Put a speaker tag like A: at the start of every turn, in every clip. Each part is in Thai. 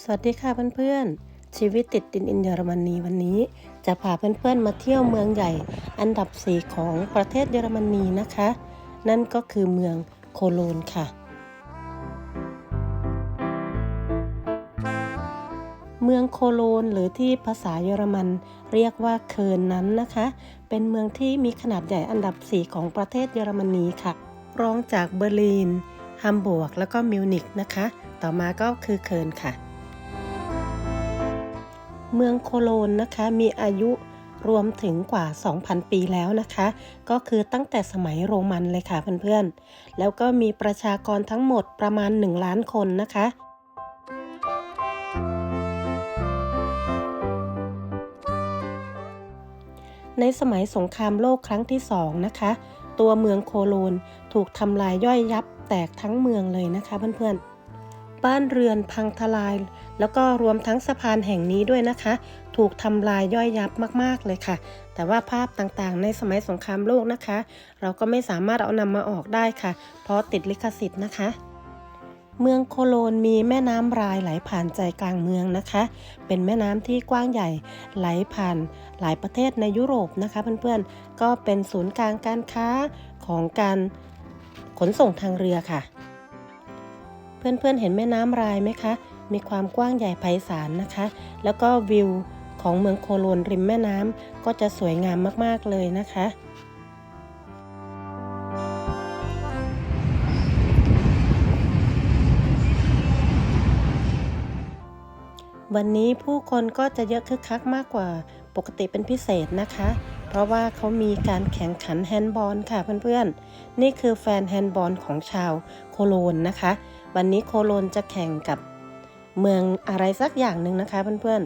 A: สวัสดีค่ะเพื่อนๆ ชีวิตติดดินอินเยอรมนีวันนี้ จะพาเพื่อนๆมาเที่ยวเมืองใหญ่ อันดับ 4 ของประเทศเยอรมนีนะคะ นั่นก็คือเมืองโคโลนค่ะ เมืองโคโลนหรือที่ภาษาเยอรมันเรียกว่าเคิร์นนั้นนะคะ เป็นเมืองที่มีขนาดใหญ่อันดับ 4 ของประเทศเยอรมนีค่ะ รองจากเบอร์ลินฮัมบูร์กแล้วก็มิวนิกนะคะ ต่อมาก็คือเคิร์นค่ะ เมืองโคโลนนะคะมีอายุรวมถึงกว่า 2,000 ปีแล้วนะคะ ก็คือตั้งแต่สมัยโรมันเลยค่ะเพื่อนๆ แล้วก็มีประชากรทั้งหมดประมาณ 1 ล้านคนนะคะในสมัยสงครามโลกครั้งที่สองนะคะ ตัวเมืองโคโลนถูกทำลายย่อยยับแตกทั้งเมืองเลยนะคะเพื่อนๆ บ้านเรือนพังทลาย แล้วก็รวมทั้งสะพานแห่งนี้ด้วยนะคะ ถูกทำลายย่อยยับมากๆเลยค่ะ แต่ว่าภาพต่างๆ ในสมัยสงครามโลกนะคะ เราก็ไม่สามารถเอานำมาออกได้ค่ะ เพราะติดลิขสิทธิ์นะคะเมืองโคโลนมีแม่น้ำรายไหลผ่านใจกลางเมืองนะคะ เป็นแม่น้ำที่กว้างใหญ่ไหลผ่านหลายประเทศในยุโรปนะคะ เพื่อนๆ ก็เป็นศูนย์กลางการค้าของการขนส่งทางเรือค่ะ เพื่อนๆเห็นแม่น้ำรายไหมคะ มีความกว้างใหญ่ไพศาลนะคะ แล้วก็วิวของเมืองโคโลนริมแม่น้ำก็จะสวยงามมากๆเลยนะคะ วันนี้ผู้คนก็จะเยอะคึกคักมากกว่าปกติเป็นพิเศษนะคะ เพราะว่าเขามีการแข่งขันแฮนด์บอลค่ะเพื่อนๆ นี่คือแฟนแฮนด์บอลของชาวโคโลนนะคะ วันนี้โคโลนจะแข่งกับเมืองอะไรสักอย่างหนึ่งนะคะเพื่อน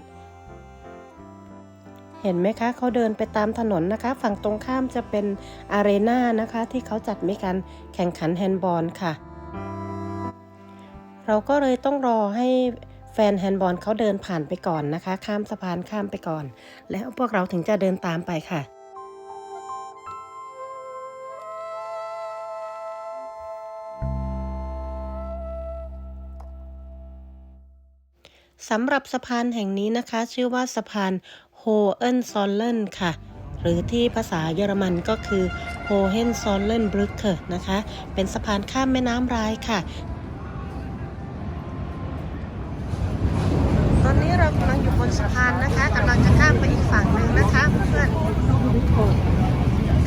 A: ๆเห็นไหมคะเขาเดินไปตามถนนนะคะ ฝั่งตรงข้ามจะเป็นอารีนานะคะ ที่เขาจัดมีการแข่งขันแฮนด์บอลค่ะ เราก็เลยต้องรอให้ แฟนแฮนด์บอลเขาเดินผ่านไปก่อนนะคะ ข้ามสะพานข้ามไปก่อน แล้วพวกเราถึงจะเดินตามไปค่ะ สำหรับสะพานแห่งนี้นะคะ ชื่อว่าสะพานโฮเอนซอลเลนค่ะ หรือที่ภาษาเยอรมันก็คือโฮเฮนซอลเลนบรึกเกนะคะ เป็นสะพานข้ามแม่น้ำรายค่ะ ตอนนี้เรากำลังอยู่บนสะพาน นจะข้ามไปอีกฝั่งหนึ่งนะคะเพื่อน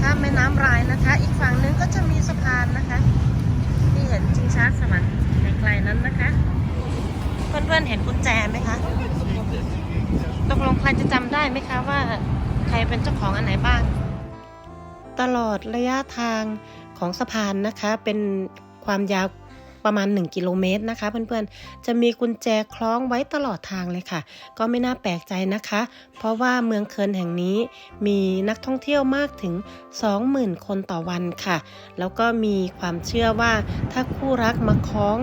A: ข้ามแม่น้ำรายนะคะ อีกฝั่งหนึงก็จะมีสะพานนะคะ ที่เห็นชิงช้าสวรรค์ไกลๆนั้นนะคะ เพื่อนๆเห็นกุญแจไหมคะตกลงใครจะจำได้ไหมคะว่าใครเป็นเจ้าของอันไหนบ้าง ตลอดระยะทางของสะพานนะคะเป็นความยาว ประมาณ 1 กิโลเมตรนะคะ เพื่อนๆ จะมีกุญแจคล้องไว้ตลอดทางเลยค่ะ ก็ไม่น่าแปลกใจนะคะ เพราะว่าเมืองเคิร์นแห่งนี้มีนักท่องเที่ยวมากถึง 20,000 คนต่อวันค่ะ แล้วก็มีความเชื่อว่าถ้าคู่รักมาคล้อง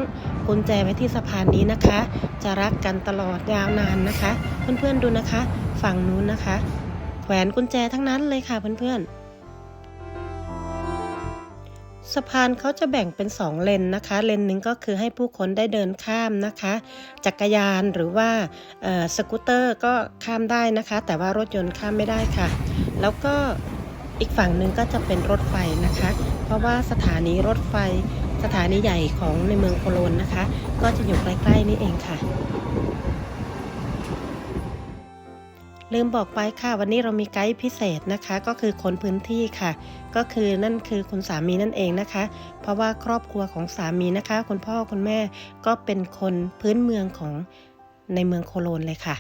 A: กุญแจไว้ที่สะพานนี้นะคะ จะรักกันตลอดยาวนานนะคะ เพื่อนๆดูนะคะ ฝั่งนู้นนะคะ แขวนกุญแจทั้งนั้นเลยค่ะเพื่อนๆ สะพานเขาจะแบ่งเป็น 2 เลนนะคะ เลนหนึ่งก็คือให้ผู้คนได้เดินข้ามนะคะ จักรยานหรือว่าสกูตเตอร์ก็ข้ามได้นะคะ แต่ว่ารถยนต์ข้ามไม่ได้ค่ะ แล้วก็อีกฝั่งหนึ่งก็จะเป็นรถไฟนะคะ เพราะว่าสถานีรถไฟสถานีใหญ่ของในเมืองโคโลนนะคะ ก็จะอยู่ใกล้ๆนี่เองค่ะ ลืมบอกไปค่ะ วันนี้เรามีไกด์พิเศษนะคะ ก็คือคนพื้นที่ค่ะ ก็คือนั่นคือคุณสามีนั่นเองนะคะ เพราะว่าครอบครัวของสามีนะคะ คุณพ่อคุณแม่ก็เป็นคนพื้นเมืองของในเมืองโคโลนเลยค่ะ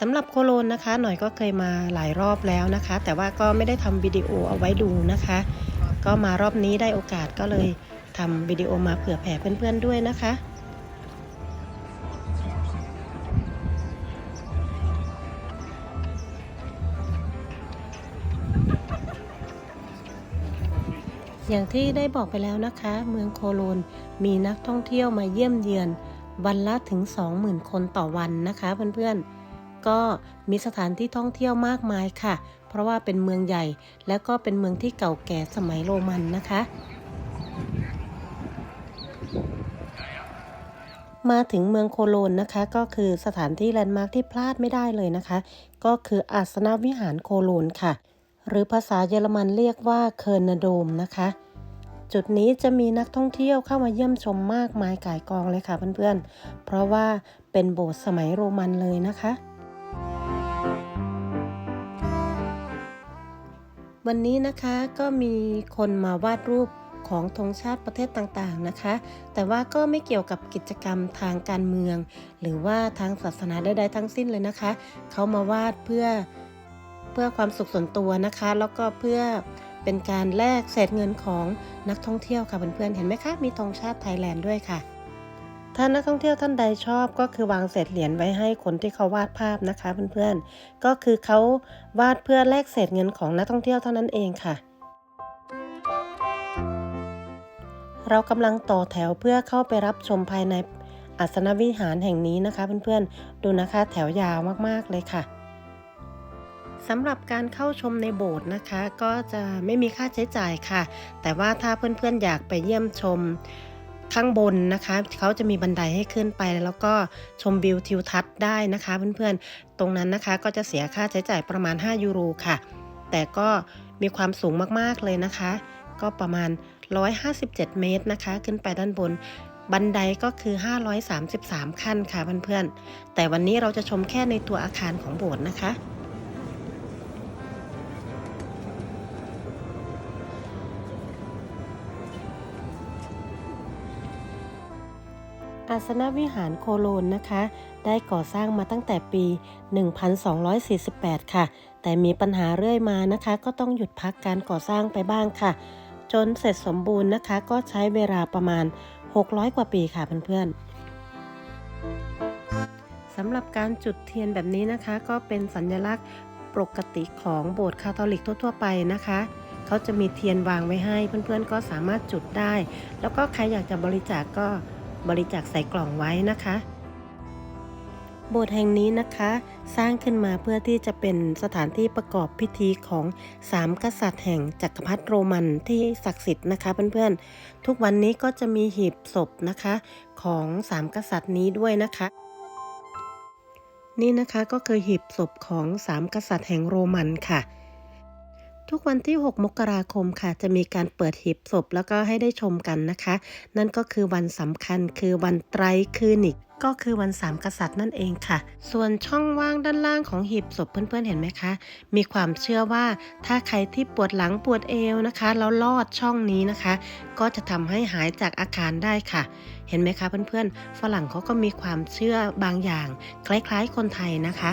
A: สำหรับโคโลนนะคะ หน่อยก็เคยมาหลายรอบแล้วนะคะ แต่ว่าก็ไม่ได้ทำวิดีโอเอาไว้ดูนะคะ ก็มารอบนี้ได้โอกาสก็เลยทำวิดีโอมาเผื่อแผ่เพื่อนๆด้วยนะคะ อย่างที่ได้บอกไปแล้วนะคะ เมืองโคโลนมีนักท่องเที่ยวมาเยี่ยมเยือน วันละถึง 20,000 คนต่อวันนะคะเพื่อนๆ ก็มีสถานที่ท่องเที่ยวมากมายค่ะ เพราะว่าเป็นเมืองใหญ่ และก็เป็นเมืองที่เก่าแก่สมัยโรมันนะคะ มาถึงเมืองโคโลนนะคะ ก็คือสถานที่แลนด์มาร์คที่พลาดไม่ได้เลยนะคะ ก็คืออาสนวิหารโคโลนค่ะหรือภาษาเยอรมันเรียกว่าเคิร์นโดมนะคะ จุดนี้จะมีนักท่องเที่ยวเข้ามาเยี่ยมชมมากมายก่ายกองเลยค่ะเพื่อนๆ เพราะว่าเป็นโบสถ์สมัยโรมันเลยนะคะ วันนี้นะคะก็มีคนมาวาดรูปของธงชาติประเทศต่างๆนะคะ แต่ว่าก็ไม่เกี่ยวกับกิจกรรมทางการเมือง หรือว่าทางศาสนาใดๆทั้งสิ้นเลยนะคะ เขามาวาดเพื่อเพื่อความสุขส่วนตัวนะคะ แล้วก็เพื่อ เป็นการแลกเศษเงินของนักท่องเที่ยวค่ะเพื่อนๆเห็นไหมคะ มีธงชาติไทยแลนด์ด้วยค่ะ ถ้านักท่องเที่ยวท่านใดชอบก็คือวางเศษเหรียญไว้ให้คนที่เขาวาดภาพนะคะเพื่อนๆก็คือเขาวาดเพื่อแลกเศษเงินของนักท่องเที่ยวเท่านั้นเองค่ะเรากำลังต่อแถวเพื่อเข้าไปรับชมภายในอาสนวิหารแห่งนี้นะคะเพื่อนๆ ดูนะคะแถวยาวมากๆเลยค่ะ สำหรับการเข้าชมในโบสถ์นะคะ ก็จะไม่มีค่าใช้จ่ายค่ะ แต่ว่าถ้าเพื่อนๆอยากไปเยี่ยมชมข้างบนนะคะเขาจะมีบันไดให้ขึ้นไป แล้วก็ชมวิวทิวทัศน์ได้นะคะ เพื่อนๆ ตรงนั้นนะคะก็จะเสียค่าใช้จ่ายประมาณ 5 ยูโรค่ะ แต่ก็มีความสูงมากๆเลยนะคะ ก็ประมาณ 157 เมตรนะคะ ขึ้นไปด้านบนบันไดก็คือ 533 ขั้นค่ะเพื่อนๆ แต่วันนี้เราจะชมแค่ในตัวอาคารของโบสถ์นะคะ อาสนวิหารโคโลนนะคะ ได้ก่อสร้างมาตั้งแต่ปี 1248 ค่ะ แต่มีปัญหาเรื่อยมานะคะ ก็ต้องหยุดพักการก่อสร้างไปบ้างค่ะ จนเสร็จสมบูรณ์นะคะ ก็ใช้เวลาประมาณ 600 กว่าปีค่ะเพื่อนๆสำหรับการจุดเทียนแบบนี้นะคะ ก็เป็นสัญลักษณ์ปกติของโบสถ์คาทอลิกทั่วๆไปนะคะเขาจะมีเทียนวางไว้ให้ เพื่อนๆก็สามารถจุดได้ แล้วก็ใครอยากจะบริจาคก็ บริจาคใส่กล่องไว้นะคะ โบสถ์แห่งนี้นะคะ สร้างขึ้นมาเพื่อที่จะเป็นสถานที่ประกอบพิธีของสามกษัตริย์แห่งจักรพรรดิโรมันที่ศักดิ์สิทธิ์นะคะเพื่อนๆ ทุกวันนี้ก็จะมีหีบศพนะคะของสามกษัตริย์นี้ด้วยนะคะนี่นะคะก็คือหีบศพของสามกษัตริย์แห่งโรมันค่ะ ทุกวันที่ 6 มกราคมค่ะ จะมีการเปิดหีบศพแล้วก็ให้ได้ชมกันนะคะ นั่นก็คือวันสำคัญคือวันไตรคืนิก ก็คือวันสามกษัตริย์นั่นเองค่ะ ส่วนช่องว่างด้านล่างของหีบศพเพื่อนๆเห็นไหมคะ มีความเชื่อว่าถ้าใครที่ปวดหลังปวดเอวนะคะ แล้วลอดช่องนี้นะคะ ก็จะทำให้หายจากอาการได้ค่ะ เห็นไหมคะเพื่อนๆฝรั่งเขาก็มีความเชื่อบางอย่าง คล้ายๆคนไทยนะคะ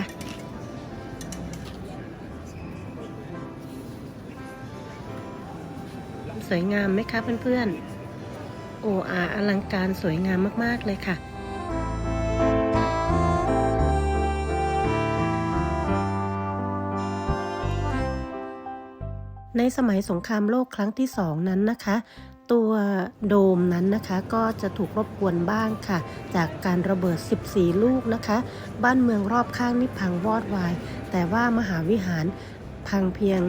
A: วยงามไหมคะเพื่อนๆ โอ้อาอลังการสวยงามมากๆเลยค่ะ ในสมัยสงครามโลกครั้งที่สองนั้นนะคะ ตัวโดมนั้นนะคะก็จะถูกรบกวนบ้างค่ะ จากการระเบิด 14 ลูกนะคะ บ้านเมืองรอบข้างนี่พังวอดวาย แต่ว่ามหาวิหาร พังเพียง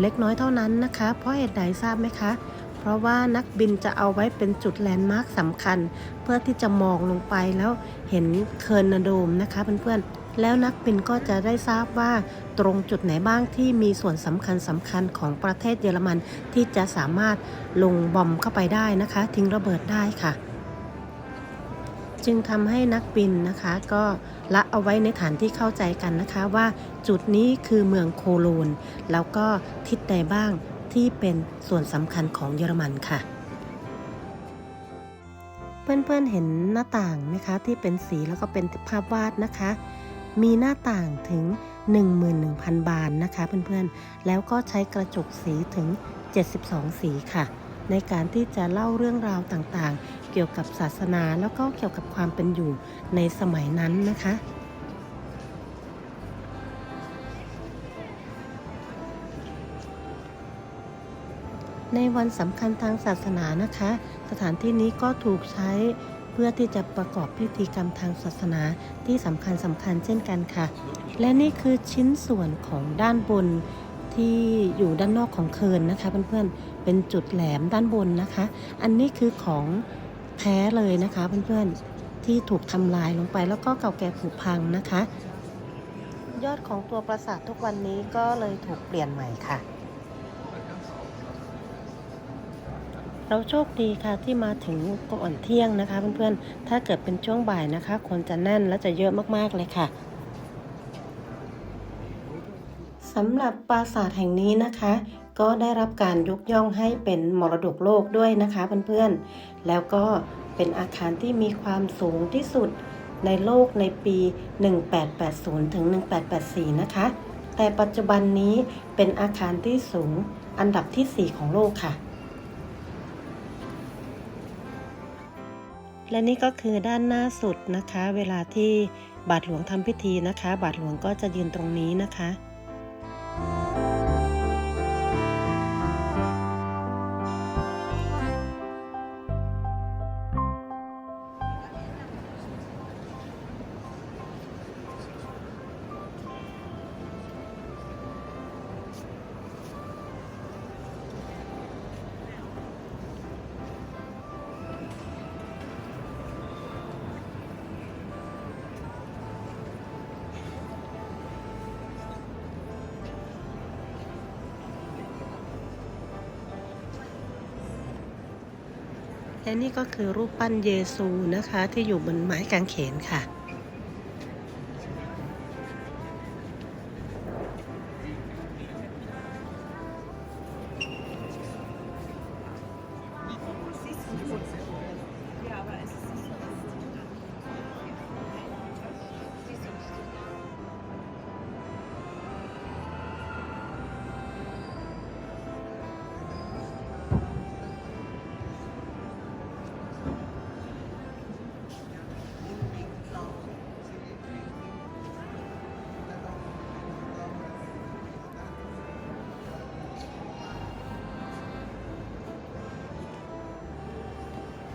A: เล็กน้อยเท่านั้นนะคะ เพราะเหตุใดทราบไหมคะ เพราะว่านักบินจะเอาไว้เป็นจุดแลนด์มาร์คสำคัญ เพื่อที่จะมองลงไปแล้วเห็นเคิร์นโดมนะคะเพื่อนๆ แล้วนักบินก็จะได้ทราบว่าตรงจุดไหนบ้างที่มีส่วนสำคัญสำคัญของประเทศเยอรมันที่จะสามารถลงบอมเข้าไปได้นะคะ ทิ้งระเบิดได้ค่ะ จึงทำให้นักบินนะคะก็ละเอาไว้ในฐานที่เข้าใจกันนะคะว่าจุดนี้คือเมืองโคโลน แล้วก็ทิศใดบ้างที่เป็นส่วนสำคัญของเยอรมันค่ะ เพื่อนๆเห็นหน้าต่างไหมคะที่เป็นสีแล้วก็เป็นภาพวาดนะคะ มีหน้าต่างถึง 11,000 บานนะคะเพื่อนๆ แล้วก็ใช้กระจกสีถึง 72 สีค่ะ ในการที่จะเล่าเรื่องราวต่างๆ เกี่ยวกับศาสนาแล้วก็เกี่ยวกับความเป็นอยู่ในสมัยนั้นนะคะในวันสำคัญทางศาสนานะคะ สถานที่นี้ก็ถูกใช้เพื่อที่จะประกอบพิธีกรรมทางศาสนาที่สำคัญสำคัญเช่นกันค่ะ และนี่คือชิ้นส่วนของด้านบนที่อยู่ด้านนอกของเคิร์นนะคะเพื่อนๆ เป็นจุดแหลมด้านบนนะคะ อันนี้คือของแท้เลยนะคะเพื่อนๆที่ที่ถูกทำลายลงไปแล้วก็เก่าแก่ผุพังนะคะ ยอดของตัวปราสาททุกวันนี้ก็เลยถูกเปลี่ยนใหม่ค่ะ เราโชคดีค่ะที่มาถึงก่อนเที่ยงนะคะเพื่อนๆถ้าเกิดเป็นช่วงบ่ายนะคะคนจะแน่นและจะเยอะมากๆเลยค่ะสำหรับปราสาทแห่งนี้นะคะ ก็ได้รับการยกย่องให้เป็นมรดกโลกด้วยนะคะเพื่อนๆ แล้วก็เป็นอาคารที่มีความสูงที่สุดในโลกในปี 1880 ถึง 1884 นะคะ แต่ปัจจุบันนี้เป็นอาคารที่สูงอันดับที่ 4 ของโลกค่ะ และนี่ก็คือด้านหน้าสุดนะคะ เวลาที่บาทหลวงทำพิธีนะคะ บาทหลวงก็จะยืนตรงนี้นะคะ และนี่ก็คือรูปปั้นเยซูนะคะ ที่อยู่บนไม้กางเขนค่ะ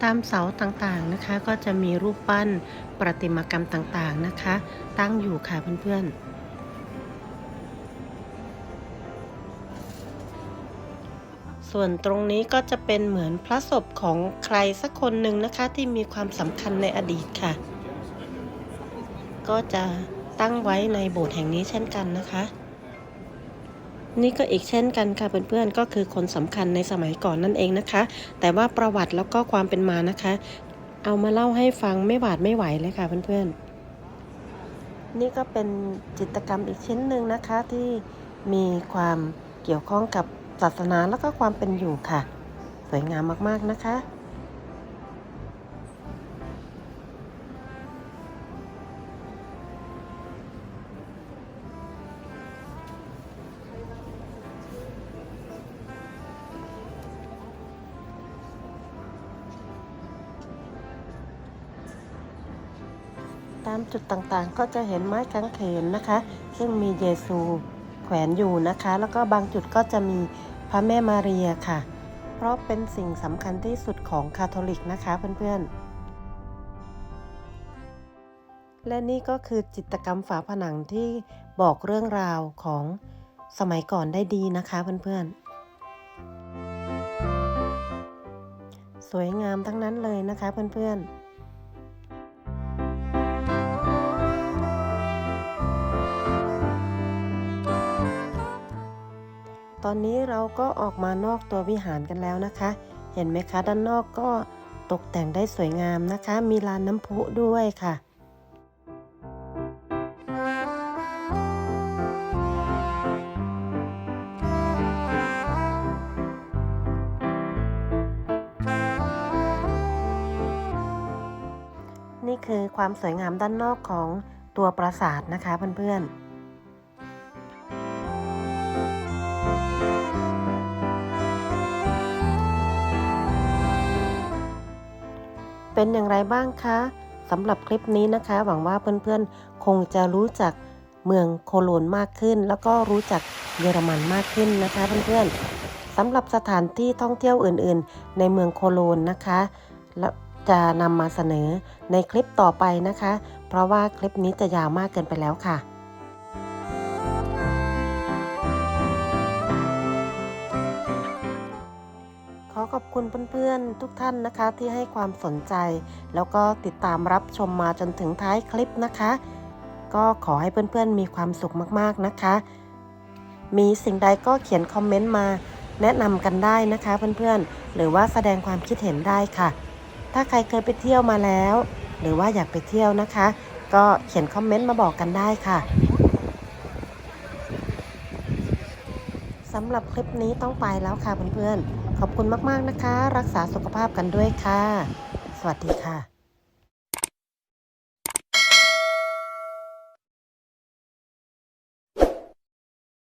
A: ตามเสาต่างๆนะคะ ก็จะมีรูปปั้นประติมากรรมต่างๆนะคะ ตั้งอยู่ค่ะเพื่อนๆส่วนตรงนี้ก็จะเป็นเหมือนพระศพของใครสักคนหนึ่งนะคะที่มีความสำคัญในอดีตค่ะ ก็จะตั้งไว้ในโบสถ์แห่งนี้เช่นกันนะคะ นี่ก็อีกเช่นกันค่ะเพื่อนๆก็คือคนสำคัญในสมัยก่อนนั่นเองนะคะ แต่ว่าประวัติแล้วก็ความเป็นมานะคะ เอามาเล่าให้ฟังไม่หวาดไม่ไหวเลยค่ะเพื่อนๆ นี่ก็เป็นจิตรกรรมอีกชิ้นหนึ่งนะคะที่มีความเกี่ยวข้องกับศาสนาแล้วก็ความเป็นอยู่ค่ะ สวยงามมากๆนะคะ ตามจุดต่างๆ ก็จะเห็นไม้กางเขนนะคะ ซึ่งมีเยซูแขวนอยู่นะคะ แล้วก็บางจุดก็จะมีพระแม่มารียค่ะ เพราะเป็นสิ่งสำคัญที่สุดของคาทอลิกนะคะเพื่อนๆและนี่ก็คือจิตกรรมฝาผนังที่บอกเรื่องราวของสมัยก่อนได้ดีนะคะเพื่อนๆ สวยงามทั้งนั้นเลยนะคะเพื่อนๆ ตอนนี้เราก็ออกมานอกตัววิหารกันแล้วนะคะ เห็นไหมคะ ด้านนอกก็ตกแต่งได้สวยงามนะคะ มีลานน้ำพุด้วยค่ะนี่คือความสวยงามด้านนอกของตัวปราสาทนะคะเพื่อนๆ เป็นอย่างไรบ้างคะสำหรับคลิปนี้นะคะ หวังว่าเพื่อนๆ คงจะรู้จักเมืองโคโลนมากขึ้น แล้วก็รู้จักเยอรมันมากขึ้นนะคะเพื่อนๆสำหรับสถานที่ท่องเที่ยวอื่นๆ ในเมืองโคโลนนะคะและจะนำมาเสนอในคลิปต่อไปนะคะ เพราะว่าคลิปนี้จะยาวมากเกินไปแล้วค่ะ ขอบคุณเพื่อนๆทุกท่านนะคะที่ให้ความสนใจ แล้วก็ติดตามรับชมมาจนถึงท้ายคลิปนะคะ ก็ขอให้เพื่อนๆมีความสุขมากๆนะคะ มีสิ่งใดก็เขียนคอมเมนต์มาแนะนำกันได้นะคะเพื่อนๆ หรือว่าแสดงความคิดเห็นได้ค่ะ ถ้าใครเคยไปเที่ยวมาแล้ว หรือว่าอยากไปเที่ยวนะคะ ก็เขียนคอมเมนต์มาบอกกันได้ค่ะสำหรับคลิปนี้ต้องไปแล้วค่ะเพื่อนๆ ขอบคุณมากๆนะคะ รักษาสุขภาพกันด้วยค่ะ สวัสดีค่ะ